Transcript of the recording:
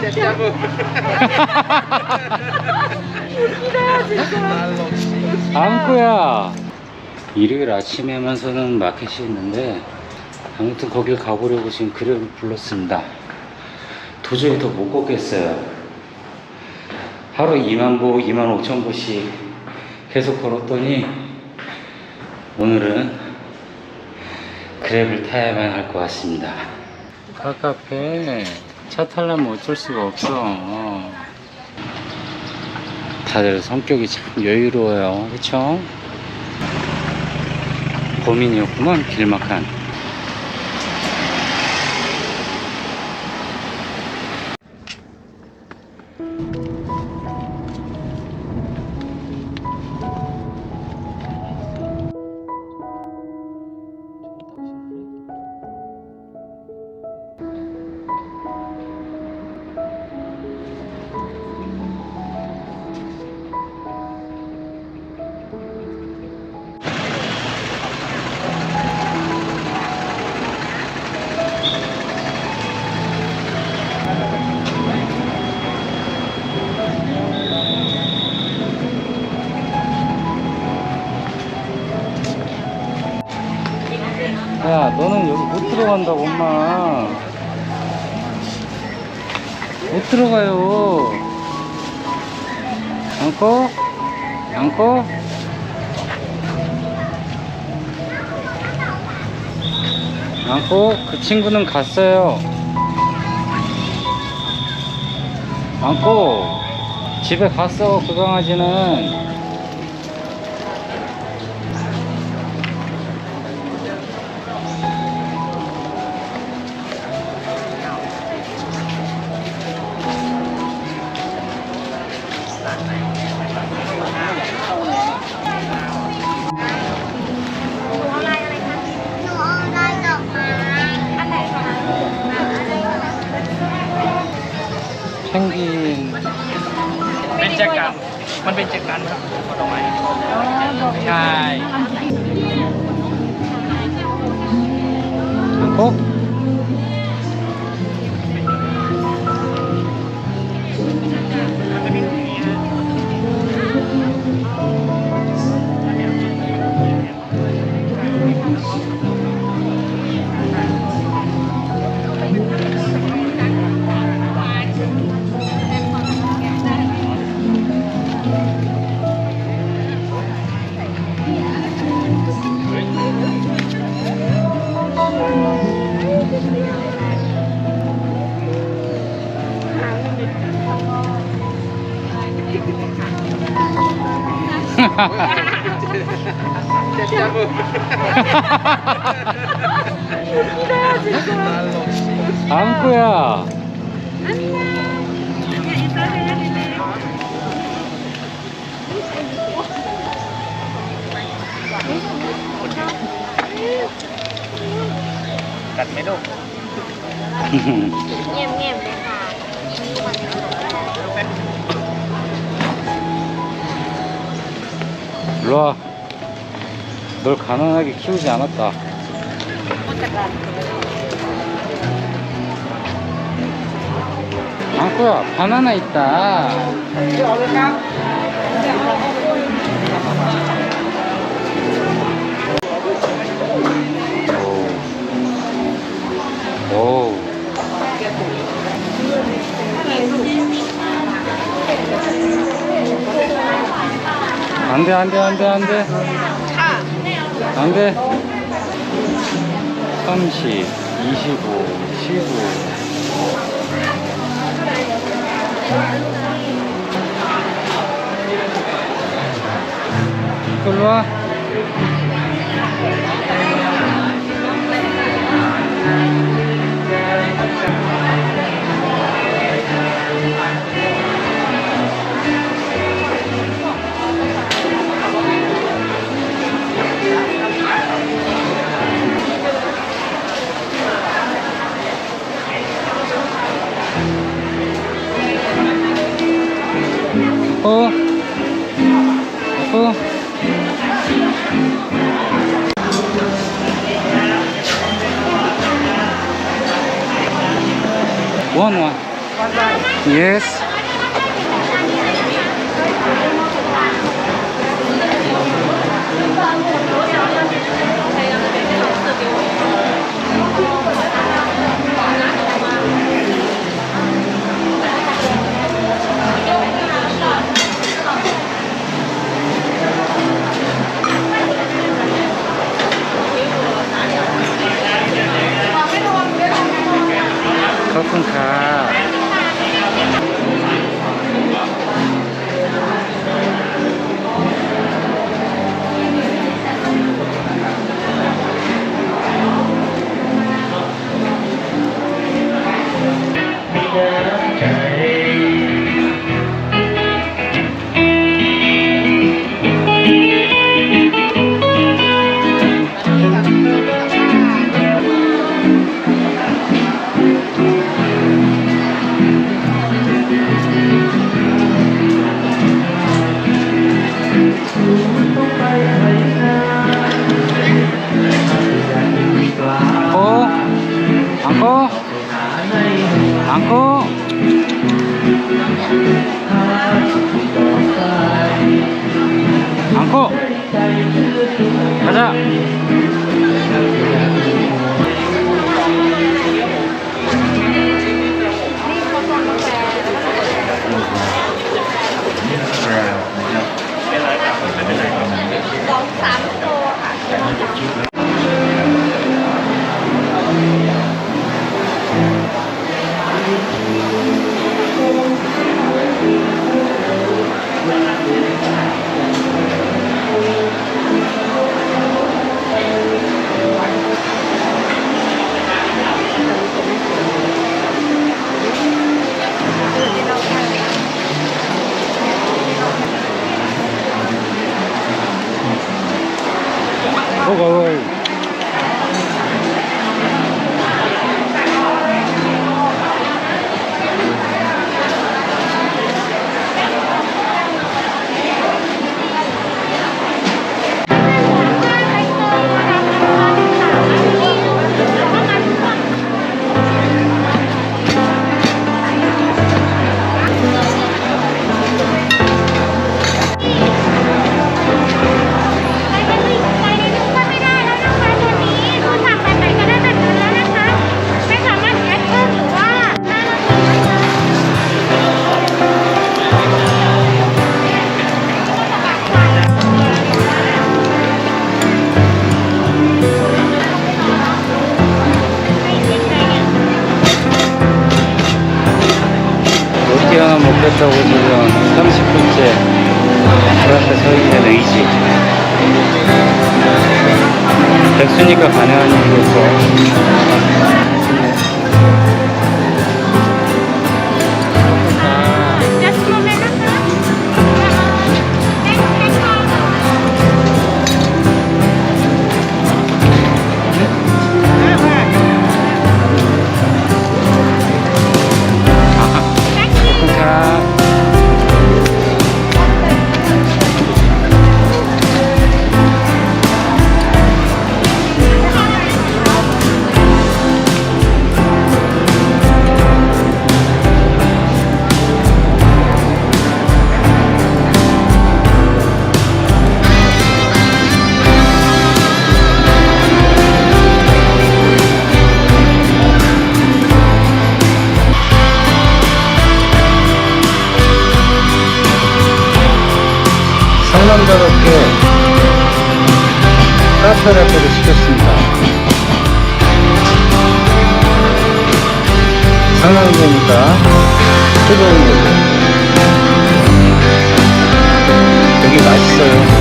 짜짜부. 안구야. 일요일 아침에만 서는 마켓이 있는데 아무튼 거길 가보려고 지금 그랩을 불렀습니다. 도저히 더 못 걷겠어요. 하루 2만 보 2만 5천 보씩 계속 걸었더니 오늘은 그랩을 타야만 할 것 같습니다 카카페 차 타려면 어쩔 수가 없어 다들 성격이 참 여유로워요. 그쵸? 고민이었구만, 길막한. 들어간다고, 엄마. 못 들어가요. 안고? 안고? 안고? 그 친구는 갔어요. 안고? 집에 갔어, 그 강아지는. เป็นแจกัน มันเป็นแจกันครับผลไม้ใช่안 고? 짜짜부. 안구야. Cạch mấy đâu? 일로 와. 널 가난하게 키우지 않았다. 안구야, 바나나 있다. 오. 오. 안 돼, 안 돼, 안 돼, 안 돼. 안 돼. 30, 25, 15. 이걸로 와. One, one. Yes. 고고. 로 먹겠다고 지금 30분째 그 앞에 서 있는 의지. 백수니까 가능한 일이겠죠. 혈압제를 시켰습니다. 상황이 되니까 뜨거운 거죠. 되게 맛있어요.